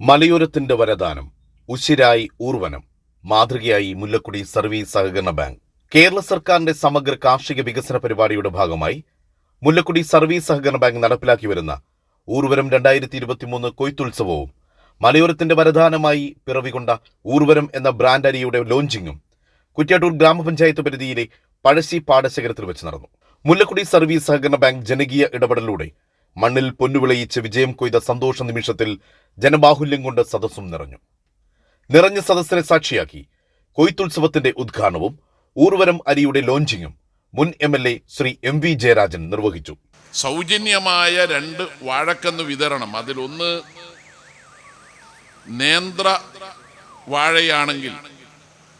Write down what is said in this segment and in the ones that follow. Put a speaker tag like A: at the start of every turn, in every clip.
A: മലയോരത്തിന്റെ വരദാനം ഉശിരായി ഊർവനം മാതൃകയായി മുല്ലക്കുടി സർവീസ് സഹകരണ ബാങ്ക്. കേരള സർക്കാരിന്റെ സമഗ്ര കാർഷിക വികസന പരിപാടിയുടെ ഭാഗമായി മുല്ലക്കുടി സർവീസ് സഹകരണ ബാങ്ക് നടപ്പിലാക്കി വരുന്ന ഊർവരം രണ്ടായിരത്തി ഇരുപത്തിമൂന്ന് കൊയ്ത്തുത്സവവും മലയോരത്തിന്റെ വരദാനമായി പിറവികൊണ്ട ഊർവരം എന്ന ബ്രാൻഡ് അരിയുടെ ലോഞ്ചിങ്ങും കുറ്റ്യാട്ടൂർ ഗ്രാമപഞ്ചായത്ത് പരിധിയിലെ പഴശ്ശി പാടശേഖരത്തിൽ വെച്ച് നടന്നു. മുല്ലക്കുടി സർവീസ് സഹകരണ ബാങ്ക് ജനകീയ ഇടപെടലിലൂടെ മണ്ണിൽ പൊന്നുവിളയിച്ച് വിജയം കൊയ്ത സന്തോഷ നിമിഷത്തിൽ ജനബാഹുല്യം കൊണ്ട് സദസ്സും നിറഞ്ഞു. നിറഞ്ഞ സദസ്സിനെ സാക്ഷിയാക്കി കൊയ്ത്തുത്സവത്തിന്റെ ഉദ്ഘാടനവും ഊർവരം അരിയുടെ ലോഞ്ചിങ്ങും മുൻ M L A Shri M V Jayarajan നിർവഹിച്ചു.
B: സൗജന്യമായ രണ്ട് വാഴക്കന്ന് വിതരണം. അതിലൊന്ന് നേന്ത്ര വാഴയാണെങ്കിൽ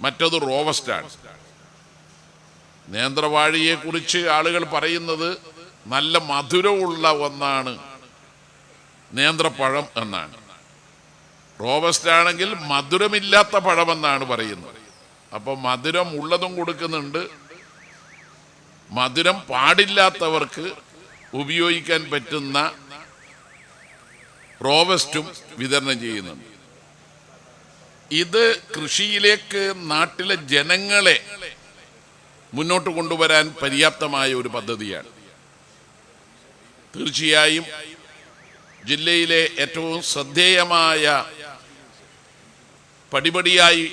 B: മറ്റത് റോവസ്റ്റാണ്. നേന്ത്രവാഴിയെക്കുറിച്ച് ആളുകൾ പറയുന്നത് നല്ല മധുരമുള്ള ഒന്നാണ് നേന്ത്രപ്പഴം എന്നാണ്. റോബസ്റ്റ് ആണെങ്കിൽ മധുരമില്ലാത്ത പഴമെന്നാണ് പറയുന്നത്. അപ്പോൾ മധുരം ഉള്ളതും കൊടുക്കുന്നുണ്ട്. മധുരം പാടില്ലാത്തവർക്ക് ഉപയോഗിക്കാൻ പറ്റുന്ന റോബസ്റ്റും വിതരണം ചെയ്യുന്നുണ്ട്. ഇത് കൃഷിയിലേക്ക് നാട്ടിലെ ജനങ്ങളെ മുന്നോട്ട് കൊണ്ടുവരാൻ പര്യാപ്തമായ ഒരു പദ്ധതിയാണ്. തീർച്ചയായും ജില്ലയിലെ ഏറ്റവും ശ്രദ്ധേയമായ പടിപടിയായി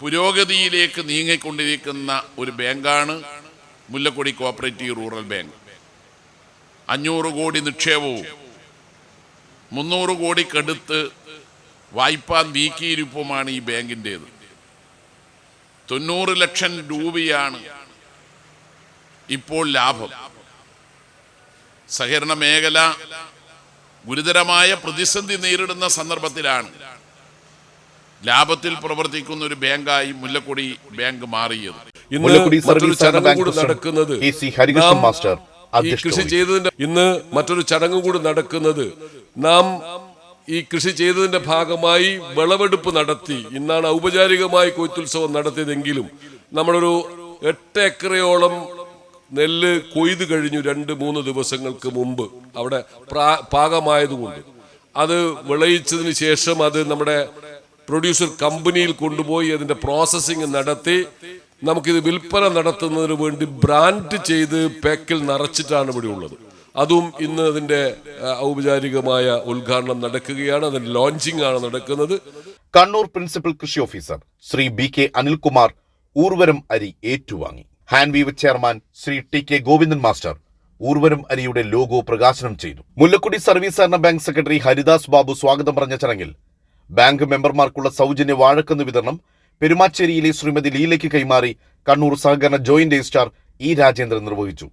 B: പുരോഗതിയിലേക്ക് നീങ്ങിക്കൊണ്ടിരിക്കുന്ന ഒരു ബാങ്കാണ് മുല്ലക്കൊടി കോപ്പറേറ്റീവ് റൂറൽ ബാങ്ക്. അഞ്ഞൂറ് കോടി നിക്ഷേപവും മുന്നൂറ് കോടിക്കടുത്ത് വായ്പാ നീക്കിയിരിപ്പുമാണ് ഈ ബാങ്കിന്റേത്. തൊണ്ണൂറ് ലക്ഷം രൂപയാണ് ഇപ്പോൾ ലാഭം. സഹകരണ മേഖല ഗുരുതരമായ പ്രതിസന്ധി നേരിടുന്ന സന്ദർഭത്തിലാണ്. ലാഭത്തിൽ പ്രവർത്തിക്കുന്ന ഒരു ബാങ്കായി മുല്ലക്കൊടി ബാങ്ക് മാറിയത്.
C: കൃഷി ചെയ്തതിന്റെ ഇന്ന് മറ്റൊരു ചടങ്ങ് കൂടി നടക്കുന്നത് നാം ഈ കൃഷി ചെയ്തതിന്റെ ഭാഗമായി വിളവെടുപ്പ് നടത്തി. ഇന്നാണ് ഔപചാരികമായി കൊയ്ത്തുത്സവം നടത്തിയതെങ്കിലും നമ്മളൊരു എട്ട് ഏക്കറയോളം നെല്ല് കൊയ്ത് കഴിഞ്ഞു രണ്ട് മൂന്ന് ദിവസങ്ങൾക്ക് മുമ്പ്. അവിടെ പാകമായതുകൊണ്ട്. അത് വിളയിച്ചതിന് ശേഷം അത് നമ്മുടെ പ്രൊഡ്യൂസർ കമ്പനിയിൽ കൊണ്ടുപോയി അതിന്റെ പ്രോസസ്സിങ് നടത്തി. നമുക്കിത് വിൽപ്പന നടത്തുന്നതിന് വേണ്ടി ബ്രാൻഡ് ചെയ്ത് പാക്കിൽ നിറച്ചിട്ടാണ് ഇവിടെ ഉള്ളത്. അതും ഇന്ന് അതിന്റെ ഔപചാരികമായ ഉദ്ഘാടനം നടക്കുകയാണ്. അതിന്റെ ലോഞ്ചിങ് ആണ് നടക്കുന്നത്.
A: കണ്ണൂർ പ്രിൻസിപ്പൽ കൃഷി officer Shri B K Anilkumar Urvaram അരി ഏറ്റുവാങ്ങി. Hand weave chairman Shri T K Govindan master Urvaram അരിയുടെ ലോഗോ പ്രകാശനം ചെയ്തു. മുല്ലക്കുടി സർവീസ് സഹകരണ ബാങ്ക് സെക്രട്ടറി ഹരിദാസ് ബാബു സ്വാഗതം പറഞ്ഞ ചടങ്ങിൽ ബാങ്ക് മെമ്പർമാർക്കുള്ള സൗജന്യ വാഴക്കന്ന് വിതരണം പെരുമാച്ചേരിയിലെ ശ്രീമതി ലീലയ്ക്ക് കൈമാറി കണ്ണൂർ സഹകരണ ജോയിന്റ് രജിസ്ട്രാർ ഇ രാജേന്ദ്രൻ നിർവഹിച്ചു.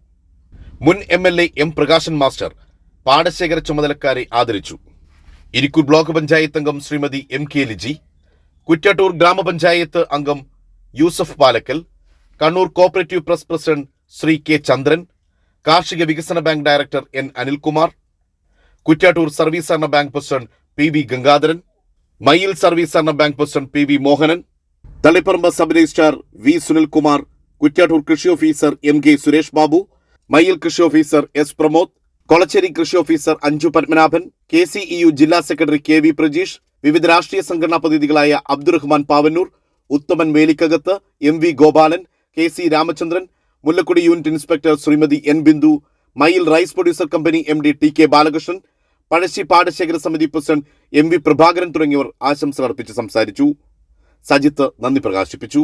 A: മുൻ M L A M Prakashan master പാടശേഖര ചുമതലക്കാരെ ആദരിച്ചു. ഇരിക്കൂർ ബ്ലോക്ക് പഞ്ചായത്ത് അംഗം ശ്രീമതി എം കെ ലിജി കുറ്റാട്ടൂർ ഗ്രാമപഞ്ചായത്ത് അംഗം Yusuf Palakkal Kannur cooperative press president Shri K Chandran കാർഷിക വികസന bank director N Anilkumar Kuttiattoor service സഹകരണ bank president P V Gangadharan Mayyil service സഹകരണ bank president P V Mohanan Taliparamba sub registrar V Sunilkumar Kuttiattoor കൃഷി officer M K Suresh Babu Mayyil കൃഷി officer S Pramod Kolachery കൃഷി officer Anju Padmanabhan K C E U ജില്ലാ secretary K V Prajeesh വിവിധ രാഷ്ട്രീയ സംഘടനാ പ്രതിനിധികളായ Abdurahman Pavannur Uthaman Velikkakath M V Gopalan K C Ramachandran Mullakkudi unit inspector Shrimati N Bindu Mayyil rice producer company M D T K Balakrishnan Pazhassi പാടശേഖര സമിതി president M V Prabhakaran തുടങ്ങിയവർ ആശംസകൾ അർപ്പിച്ച് സംസാരിച്ചു. സജിത്ത് നന്ദി പ്രകാശിപ്പിച്ചു.